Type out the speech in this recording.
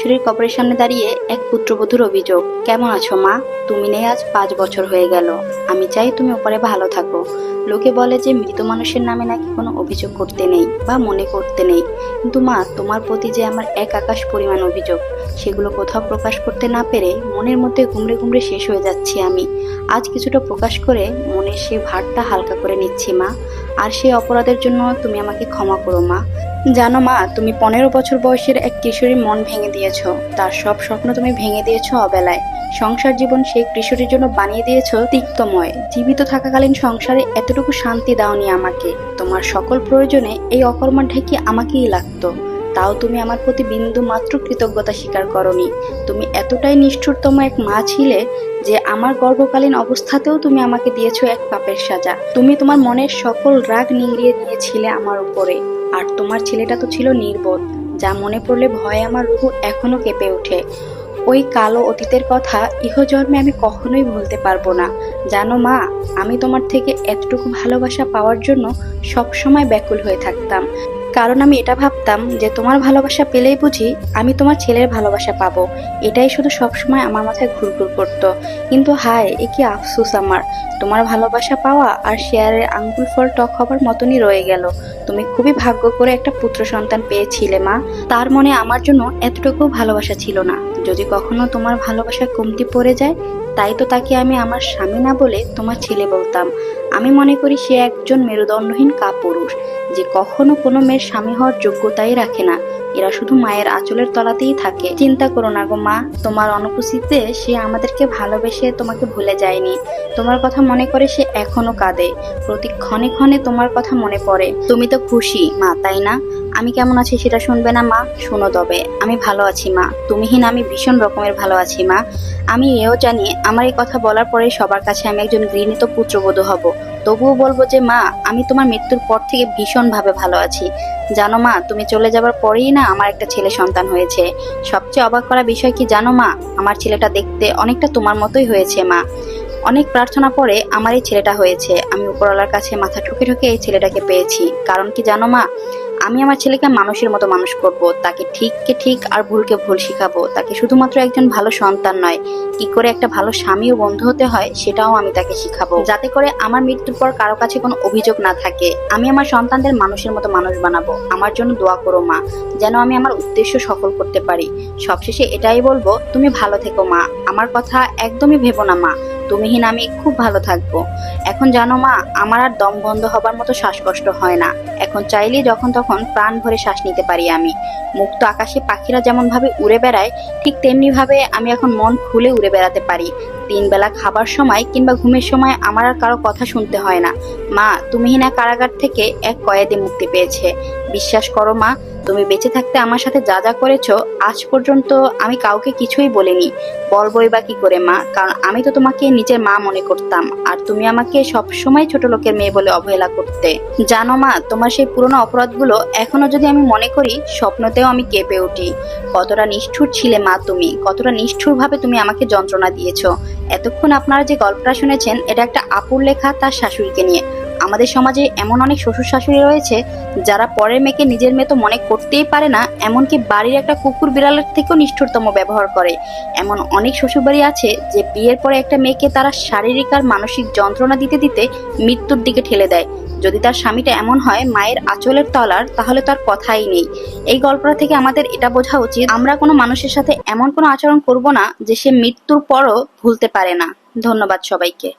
শাশুড়ির কবরের সামনে দাঁড়িয়ে এক পুত্রবধূর অভিযোগ। কেমন আছো মা? তুমি নেই আজ, পাঁচ বছর হয়ে গেল। আমি চাই তুমি ওপরে ভালো থাকো। লোকে বলে যে মৃত মানুষের নামে নাকি কোনো অভিযোগ করতে নেই বা মনে করতে নেই। কিন্তু মা, তোমার প্রতি যে আমার এক আকাশ পরিমাণ অভিযোগ, সেগুলো কোথাও প্রকাশ করতে না পেরে মনের মধ্যে ঘুমড়ে ঘুমড়ে শেষ হয়ে যাচ্ছি আমি। আজ কিছুটা প্রকাশ করে মনের সেই ভারটা হালকা করে নিচ্ছি মা। আর সেই অপরাধের জন্য তুমি আমাকে ক্ষমা করো মা। জানো মা, তুমি পনেরো বছর বয়সের এক কিশোরীর মন ভেঙে দিয়েছ। তার সব স্বপ্ন তুমি ভেঙে দিয়েছ অবেলায়। সংসার জীবন সেই কিশোরীর জন্য বানিয়ে দিয়েছ তিক্তময়। জীবিত থাকাকালীন সংসারে এতটুকু শান্তি দাওনি আমাকে। তোমার সকল প্রয়োজনে এই অকর্মার ঢেকি আমাকেই লাগতো। তাও তুমি আমার প্রতি বিন্দু মাত্র কৃতজ্ঞতা স্বীকার করনি। তুমি এতটাই নিষ্ঠুরতম এক মা ছিলে যে আমার গর্ভকালীন অবস্থাতেও তুমি আমাকে দিয়েছ এক পাপের সাজা। তুমি তোমার মনের সকল রাগ নিংড়িয়ে দিয়েছিলে আমার উপরে। আর তোমার ছেলেটা তো ছিল নির্বোধ, যা মনে পড়লে ভয়ে আমার রুহু এখনও কেঁপে ওঠে। ওই কালো অতীতের কথা ইহজন্মে আমি কখনোই ভুলতে পারব না। জানো মা, আমি তোমার থেকে এতটুকু ভালোবাসা পাওয়ার জন্য সবসময় ব্যাকুল হয়ে থাকতাম। কারণ আমি এটা ভাবতাম যে তোমার ভালোবাসা পেলেই বুঝি আমি তোমার ছেলের ভালোবাসা পাবো। এটাই শুধু সবসময় আমার মাথায় ঘুরঘুর করতো। কিন্তু হায়, এ কি আফসোস আমার। তোমার ভালোবাসা পাওয়া আর শেয়ারের আঙ্গুল ফল টক হবার মতনই রয়ে গেল। তুমি খুবই ভাগ্য করে একটা পুত্র সন্তান পেয়েছিলে, মা। তার মনে আমার জন্য এতটুকু ভালোবাসা ছিল না। যদি কখনো তোমার ভালোবাসা কমতি পড়ে যায়, তাই তো তাকে আমি আমার স্বামী না বলে তোমার ছেলে বলতাম। আমি মনে করি সে একজন মেরুদণ্ডহীন কাপুরুষ। যে কখনো কোনো মেয়ের স্বামী হওয়ার যোগ্যতাই রাখে না। এরা শুধু মায়ের আঁচলের তলাতেই থাকে। চিন্তা করো না গো মা, তোমার অনুপস্থিতিতে সে আমাদেরকে ভালোবেসে তোমাকে ভুলে যায়নি। তোমার কথা মনে করে সে এখনও কাঁদে। প্রতি ক্ষণে ক্ষণে তোমার কথা মনে পড়ে। তুমি তো খুশি, মা, তাই না? আমি কেমন আছি সেটা শুনবে না মা? শোনো তবে, আমি ভালো আছি মা। তুমিহীন আমি ভীষণ রকমের ভালো আছি মা। আমি এও জানি, আমার এই কথা বলার পরে সবার কাছে আমি একজন গৃহীত পুত্রবধূ হব। তবুও বলব যে মা, আমি তোমার মৃত্যুর পর থেকে ভীষণভাবে ভালো আছি। জানো মা, তুমি চলে যাবার পরেই না আমার একটা ছেলে সন্তান হয়েছে। সবচেয়ে অবাক করা বিষয় কি জানো মা? আমার ছেলেটা দেখতে অনেকটা তোমার মতোই হয়েছে মা। অনেক প্রার্থনা পরে আমার এই ছেলেটা হয়েছে। আমি উপরওয়ালার কাছে মাথা ঠুকে ঠুকে এই ছেলেটাকে পেয়েছি। কারণ কি জানো মা? আমি আমার ছেলেকে মানুষের মতো মানুষ করব, তাকে ঠিককে ঠিক আর ভুলকে ভুল শিখাবো, তাকে শুধুমাত্র একজন ভালো সন্তান নয়, কি করে একটা ভালো স্বামী ও বন্ধু হতে হয় সেটাও আমি তাকে শিখাবো। যাতে করে আমার মৃত্যুর পর কারও কাছে কোনো অভিযোগ না থাকে, আমি আমার সন্তানদের মানুষের মতো মানুষ বানাবো। আমার জন্য দোয়া করো মা, যেন আমি আমার উদ্দেশ্য সফল করতে পারি। সবশেষে এটাই বলব, তুমি ভালো থেকো মা, আমার কথা একদমই ভেবো না মা তুমিহীন আমি খুব ভালো থাকব। এখন জানো মা, আমার আর দম বন্ধ হবার মতো শ্বাসকষ্ট হয় না। এখন চাইলেই যখন তখন প্রাণ ভরে শ্বাস নিতে পারি আমি। মুক্ত আকাশে পাখিরা যেমন ভাবে উড়ে বেড়ায়, ঠিক তেমনি ভাবে আমি এখন মন খুলে উড়ে বেড়াতে পারি। তিন বেলা খাবার সময় কিংবা ঘুমের সময় আমার আর কারও কথা শুনতে হয় না। মা, তুমিহীনা কারাগার থেকে এক কয়েদি মুক্তি পেয়েছে। বিশ্বাস করো মা তুমি বেঁচে থাকতে আমার সাথে যা যা করেছ, আজ পর্যন্ত আমি কাউকে কিছুই বলিনি। বলবই বা কি করে, মা? কারণ আমি তো তোমাকে নিজের মা মনে করতাম, আর তুমি আমাকে সবসময় ছোট লোকের মেয়ে বলে অবহেলা করতে। জানো মা, তোমার সেই পুরনো অপরাধগুলো এখনও যদি আমি মনে করি, স্বপ্নতেও আমি কেঁপে উঠি। কতটা নিষ্ঠুর ছিলে মা তুমি, কতটা নিষ্ঠুর ভাবে তুমি আমাকে যন্ত্রণা দিয়েছ। এতক্ষণ আপনারা যে গল্পটা শুনেছেন, এটা একটা আপুর লেখা তার শাশুড়িকে নিয়ে। আমাদের সমাজে এমন অনেক শ্বশুর শাশুড়ি রয়েছে যারা পরের মেয়েকে নিজের মেয়ে তো মনে করতেই পারে না, এমনকি বাড়ির একটা কুকুর বিড়ালের থেকেও নিষ্ঠুরতম ব্যবহার করে। এমন অনেক শ্বশুরবাড়ি আছে যে বিয়ের পরে একটা মেয়েকে তারা শারীরিক আর মানসিক যন্ত্রণা দিতে দিতে মৃত্যুর দিকে ঠেলে দেয়। যদি তার স্বামীটা এমন হয়, মায়ের আঁচলের তলার, তাহলে তার কথাই নেই। এই গল্পটা থেকে আমাদের এটা বোঝা উচিত, আমরা কোনো মানুষের সাথে এমন কোনো আচরণ করব না যে সে মৃত্যুর পরও ভুলতে পারে না। ধন্যবাদ সবাইকে।